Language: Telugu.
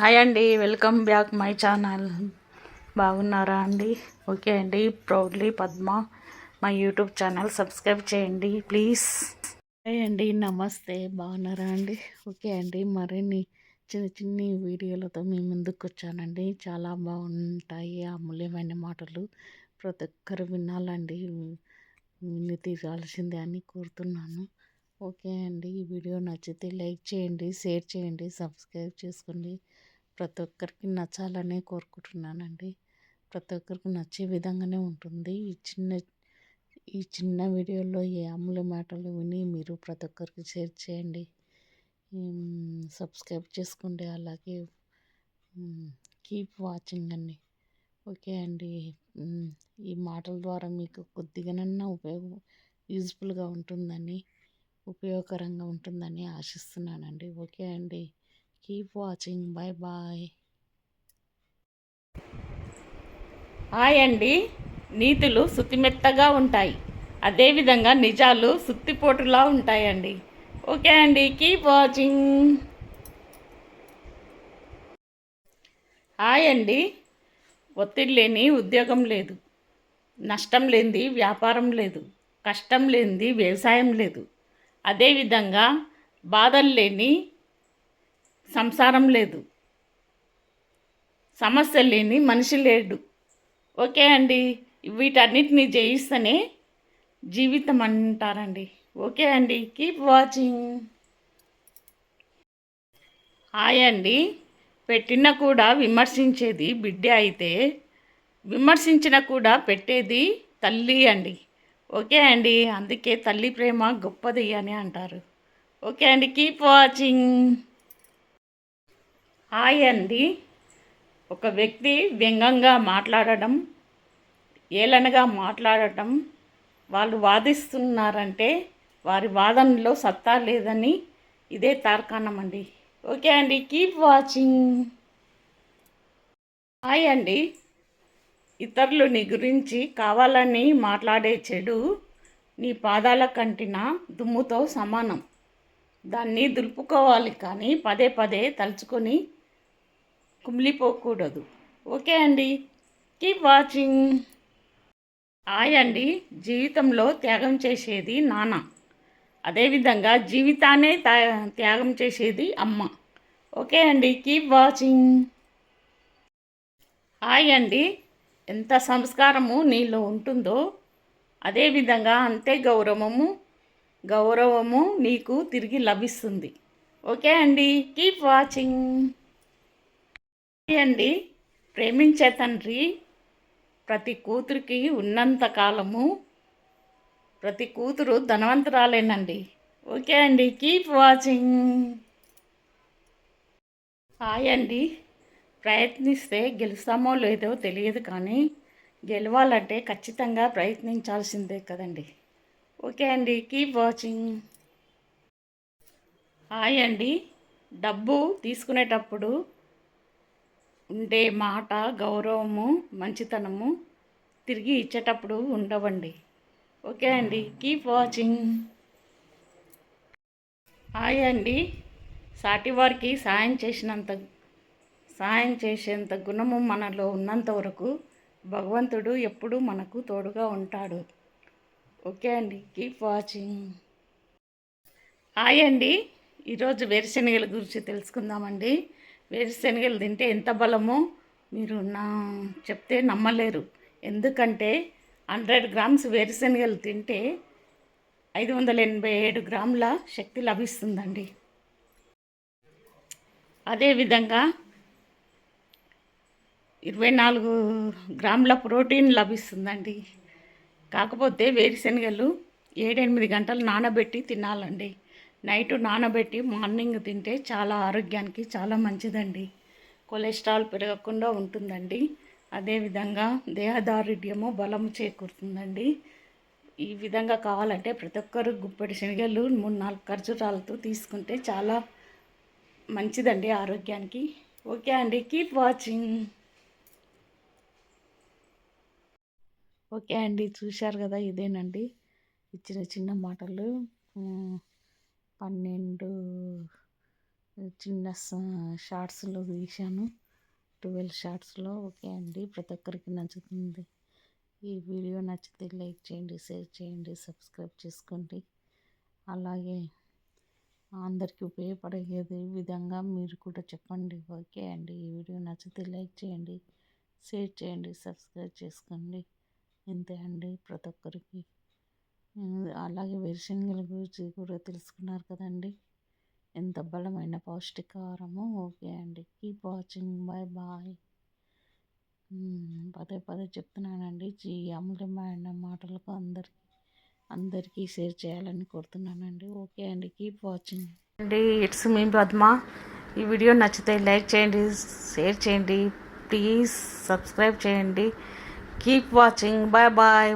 హాయ్ అండి వెల్కమ్ బ్యాక్ మై ఛానల్. బాగున్నారా అండి? ఓకే అండి ప్రౌడ్లీ పద్మ మా యూట్యూబ్ ఛానల్ సబ్స్క్రైబ్ చేయండి ప్లీజ్. హాయ్ అండి నమస్తే బాగున్నారా అండి? ఓకే అండి మరిన్ని చిన్న చిన్ని వీడియోలతో మీ ముందుకు వచ్చానండి. చాలా బాగుంటాయి అమూల్యమైన మాటలు. ప్రతి ఒక్కరు వినాలండి విని తీరాల్సిందే అని కోరుతున్నాను. ఓకే అండి ఈ వీడియో నచ్చితే లైక్ చేయండి షేర్ చేయండి సబ్స్క్రైబ్ చేసుకోండి. ప్రతి ఒక్కరికి నచ్చాలనే కోరుకుంటున్నానండి. ప్రతి ఒక్కరికి నచ్చే విధంగానే ఉంటుంది. ఈ చిన్న ఈ చిన్న వీడియోలో ఈ అమూల్య మాటలు విని మీరు ప్రతి ఒక్కరికి షేర్ చేయండి. సబ్స్క్రైబ్ చేసుకోండి. అలాగే కీప్ వాచింగ్ అండి. ఓకే అండి. ఈ మాటల ద్వారా మీకు కొద్దిగానన్నా ఉపయోగం యూజ్ఫుల్గా ఉంటుందని ఉపయోగకరంగా ఉంటుందని ఆశిస్తున్నానండి. ఓకే అండి. Keep watching bye bye hi అండి. నీతులు సుతిమెత్తగా ఉంటాయి. అదేవిధంగా నిజాలు సుత్తిపోటులా ఉంటాయండి. ఓకే అండి. కీప్ వాచింగ్ హాయ్ అండి. ఒత్తిడి లేని ఉద్యోగం లేదు. నష్టం లేనిది వ్యాపారం లేదు. కష్టం లేనిది వ్యవసాయం లేదు. అదేవిధంగా బాధలు లేని సంసారం లేదు. సమస్య లేని మనిషి లేడు. ఓకే అండి. వీటన్నిటిని జయిస్తేనే జీవితం అంటారండి. ఓకే అండి. Keep watching. హాయ్ అండి. పెట్టిన కూడా విమర్శించేది బిడ్డ అయితే విమర్శించిన కూడా పెట్టేది తల్లి అండి. ఓకే అండి. అందుకే తల్లి ప్రేమ గొప్పది అని అంటారు. ఓకే అండి. Keep watching. హాయ్ అండి ఒక వ్యక్తి వ్యంగ్యంగా మాట్లాడడం ఏలనగా మాట్లాడటం వాళ్ళు వాదిస్తున్నారంటే వారి వాదనలో సత్తా లేదని ఇదే తార్కాణం అండి. ఓకే అండి కీప్ వాచింగ్. హాయ్ అండి. ఇతరులు నీ గురించి కావాలని మాట్లాడే చెడు నీ పాదాల కంటిన దుమ్ముతో సమానం. దాన్ని దులుపుకోవాలి కానీ పదే పదే తలుచుకొని కుమిలిపోకూడదు. ఓకే అండి. Keep watching. హాయ్ అండి. జీవితంలో త్యాగం చేసేది నాన్న. అదేవిధంగా జీవితాన్నే త్యాగం చేసేది అమ్మ. ఓకే అండి. Keep watching. హాయ్ అండి. ఎంత సంస్కారము నీలో ఉంటుందో. అదేవిధంగా అంతే గౌరవము గౌరవము నీకు తిరిగి లభిస్తుంది. ఓకే అండి. Keep watching. అండి. ప్రేమించే తండ్రి ప్రతి కూతురికి ఉన్నంత కాలము ప్రతి కూతురు ధనవంతురాలేనండి. ఓకే అండి. Keep watching. హాయ్ అండి. ప్రయత్నిస్తే గెలుస్తామో లేదో తెలియదు కానీ గెలవాలంటే ఖచ్చితంగా ప్రయత్నించాల్సిందే కదండి. ఓకే అండి. Keep watching. హాయ్ అండి. డబ్బు తీసుకునేటప్పుడు ఉండే మాట గౌరవము మంచితనము తిరిగి ఇచ్చేటప్పుడు ఉండవండి. ఓకే అండి కీప్ వాచింగ్. హాయ్ అండి సాటివారికి సాయం చేసినంత సాయం చేసేంత గుణము మనలో ఉన్నంత వరకు భగవంతుడు ఎప్పుడూ మనకు తోడుగా ఉంటాడు. ఓకే అండి కీప్ వాచింగ్. హాయ్ అండి ఈరోజు వేరుశనగల గురించి తెలుసుకుందామండి. వేరుశనగలు తింటే ఎంత బలమో మీరు నా చెప్తే నమ్మలేరు. ఎందుకంటే హండ్రెడ్ గ్రామ్స్ వేరుశనగలు తింటే ఐదు వందల ఎనభై ఏడు గ్రాముల శక్తి లభిస్తుందండి. అదేవిధంగా ఇరవై నాలుగు గ్రాముల ప్రోటీన్ లభిస్తుందండి. కాకపోతే వేరుశనగలు ఏడెనిమిది గంటలు నానబెట్టి తినాలండి. నైట్ నానబెట్టి మార్నింగ్ తింటే చాలా ఆరోగ్యానికి చాలా మంచిదండి. కొలెస్ట్రాల్ పెరగకుండా ఉంటుందండి. అదేవిధంగా దేహదారుఢ్యము బలము చేకూరుతుందండి. ఈ విధంగా కావాలంటే ప్రతి ఒక్కరు గుప్పటి శనగలు మూడు నాలుగు ఖర్జూరాలతో తీసుకుంటే చాలా మంచిదండి ఆరోగ్యానికి. ఓకే అండి కీప్ వాచింగ్. ఓకే అండి చూశారు కదా ఇదేనండి. ఇచ్చిన చిన్న మాటలు. పన్నెండు చిన్న షార్ట్స్లో తీశాను. ట్వెల్వ్ షార్ట్స్లో ఓకే అండి. ప్రతి ఒక్కరికి నచ్చుతుంది. ఈ వీడియో నచ్చితే లైక్ చేయండి షేర్ చేయండి సబ్స్క్రైబ్ చేసుకోండి. అలాగే అందరికీ ఉపయోగపడే విధంగా మీరు కూడా చెప్పండి. ఓకే అండి. ఈ వీడియో నచ్చితే లైక్ చేయండి షేర్ చేయండి సబ్స్క్రైబ్ చేసుకోండి. ఇంతే అండి. ప్రతి ఒక్కరికి అలాగే వేరుశనగల గురించి కూడా తెలుసుకున్నారు కదండి. ఎంత బలమైన పౌష్టికాహారమో. ఓకే అండి. Keep watching. బాయ్. బాయ్ పదే పదే చెప్తున్నానండి. ఈ అమూల్యమైన మాటలకు అందరికీ అందరికీ షేర్ చేయాలని కోరుతున్నానండి. ఓకే అండి. Keep watching. అండి ఇట్స్ మీ పద్మ. ఈ వీడియో నచ్చితే లైక్ చేయండి షేర్ చేయండి. ప్లీజ్ సబ్స్క్రైబ్ చేయండి. Keep watching. Bye bye.